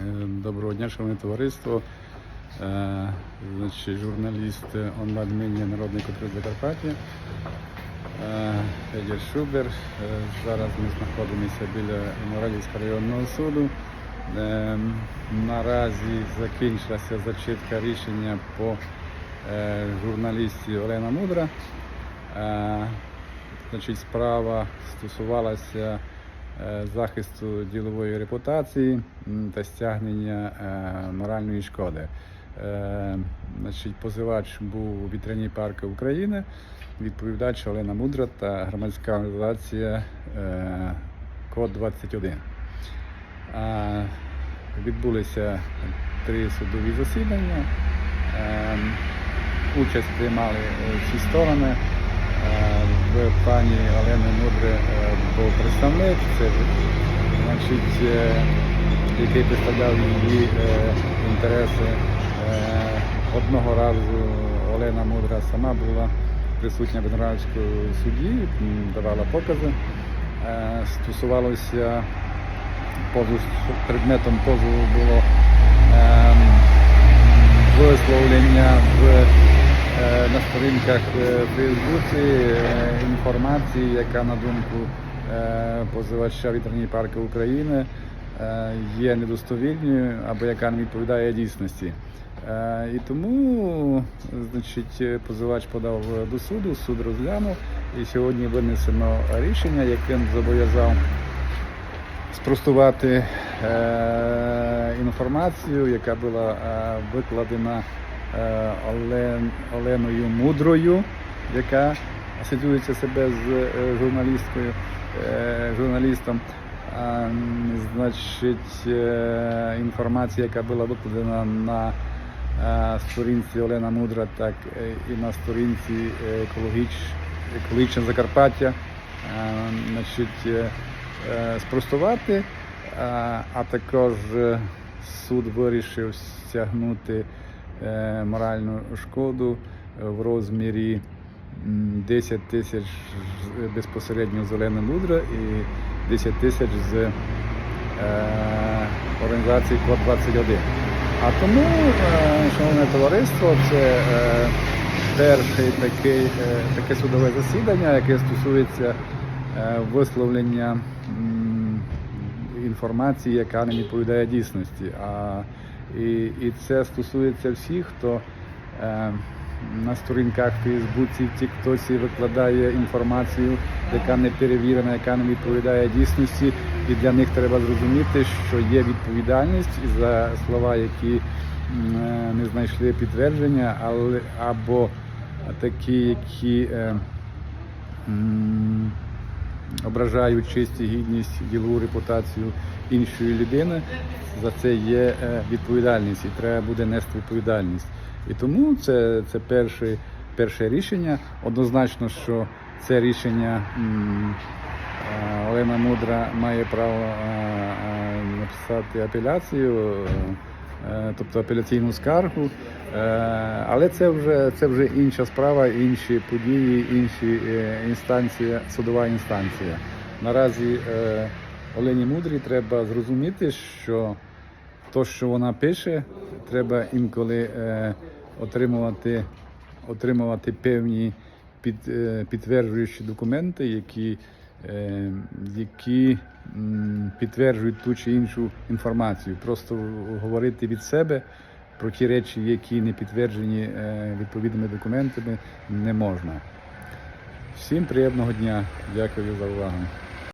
Е, Доброго дня, шановне товариство. Е, Значить, журналіст онлайн-медіа Народний контроль Закарпаття. Е, Федір Шубер. Е, Зараз ми знаходимося біля Моралівського районного суду. Е, Наразі закінчилася зачитка рішення по е, журналісті Олена Мудра. Е, Значить, справа стосувалася е, захисту ділової репутації та стягнення е, моральної шкоди. Е, Значить, позивач був вітряні парки України, відповідач Олена Мудра та громадська організація е, Код 21. Е, Відбулися три судові засідання. Е, Участь приймали е, всі сторони. В пані Олени Мудри е, був представник, це значить, е, який представляв її е, інтереси. Одного разу Олена Мудра сама була присутня в Виноградському суді, давала покази. Стосувалося позову, предметом позову було ем, висловлення в, на сторінках е, Фейсбуці е, інформації, яка на думку е, позивача вітряні парки України е, є недостовірною або яка не відповідає дійсності. Е, І тому значить, е, позивач подав до суду, суд розглянув і сьогодні винесено рішення, яким зобов'язав спростувати е, інформацію, яка була е, викладена е, Олен, Оленою Мудрою, яка асоціюється себе з е, журналісткою, е, журналістом. Значить, е, інформація, яка була викладена на е, сторінці Олена Мудра, так е, і на сторінці е, екологіч, екологічне Закарпаття. Е, Значить, е, е, спростувати, е, а також е, суд вирішив стягнути е, моральну шкоду е, в розмірі 10 тисяч безпосередньо з Олени і 10 тисяч з е, організації Код 21. А тому, е, шановне товариство, це е, перше таке, таке судове засідання, яке стосується е, висловлення інформації, яка не відповідає дійсності. А, і, і це стосується всіх, хто е, на сторінках Фейсбуці, в Тіктоці викладає інформацію, яка не перевірена, яка не відповідає дійсності. І для них треба зрозуміти, що є відповідальність за слова, які е, не знайшли підтвердження, але або такі, які е, ображають честь і гідність, ділову репутацію іншої людини, за це є е, відповідальність і треба буде нести відповідальність. І тому це, це перше, перше рішення. Однозначно, що це рішення е, Олена Мудра має право е, написати апеляцію. Тобто апеляційну скаргу, але це вже це вже інша справа, інші події, інші е, інстанція, судова інстанція. Наразі е, Олені Мудрій треба зрозуміти, що то, що вона пише, треба інколи е, отримувати, отримувати певні під, е, підтверджуючі документи, які, е, які підтверджують ту чи іншу інформацію. Просто говорити від себе про ті речі, які не підтверджені е, відповідними документами, не можна. Всім приємного дня. Дякую за увагу.